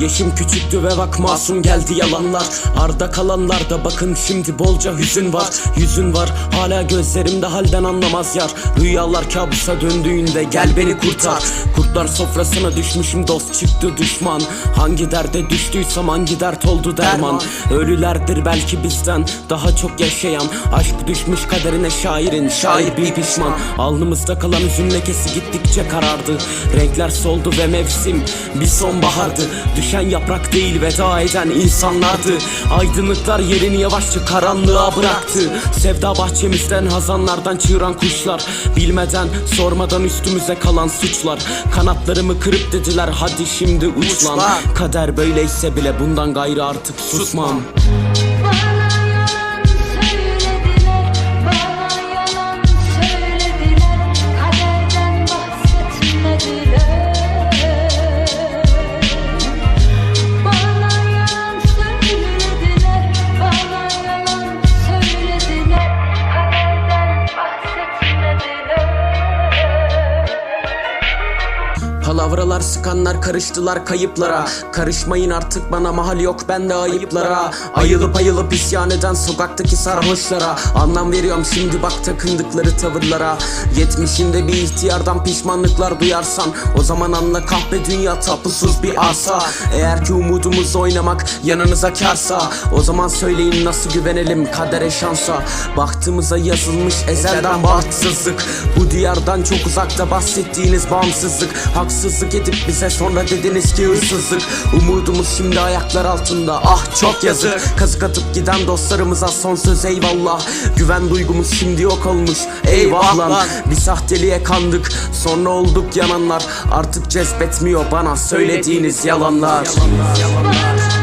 Yaşım küçüktü ve bak masum geldi yalanlar. Arda kalanlarda bakın şimdi bolca hüzün var. Yüzün var hala gözlerimde halden anlamaz yar. Rüyalar kabusa döndüğünde gel beni kurtar Kurtlar sofrasına düşmüşüm dost çıktı düşman. Hangi derde düştüysem hangi dert oldu derman. Ölülerdir belki bizden daha çok yaşayan. Aşk düşmüş kaderine şairin şair bir pişman. Alnımızda kalan hüzün lekesi gittikçe karardı. Renkler soldu ve mevsim bir sonbahardı. Düşen yaprak değil veda eden insanlardı. Aydınlıklar yerini yavaşça karanlığa bıraktı. Sevda bahçemizden hazanlardan çığıran kuşlar. Bilmeden sormadan üstümüze kalan suçlar Kanatlarımı kırıp dediler hadi şimdi uç lan. Kader böyleyse bile bundan gayrı artık susmam. Bana Palavralar sıkanlar karıştılar kayıplara. Karışmayın artık bana mahal yok bende ayıplara. Ayılıp ayılıp isyan eden sokaktaki sarhoşlara. Anlam veriyorum şimdi bak takındıkları tavırlara. Yetmişinde bir ihtiyardan pişmanlıklar duyarsan O zaman anla kahpe dünya tapusuz bir arsa Eğer ki umudumuz oynamak yanınıza karsa O zaman söyleyin nasıl güvenelim kadere şansa. Bahtımıza yazılmış ezelden bahtsızlık. Bu diyardan çok uzakta bahsettiğiniz bağımsızlık Haksızlık edip bize sonra dediniz ki hırsızlık. Umudumuz şimdi ayaklar altında. Ah çok yazık. Kazık atıp giden dostlarımıza son söz eyvallah. Güven duygumuz şimdi yok olmuş. Eyvah lan. Bir sahteliğe kandık. Sonra olduk yananlar. Artık cezbetmiyor bana söylediğiniz yalanlar. Bana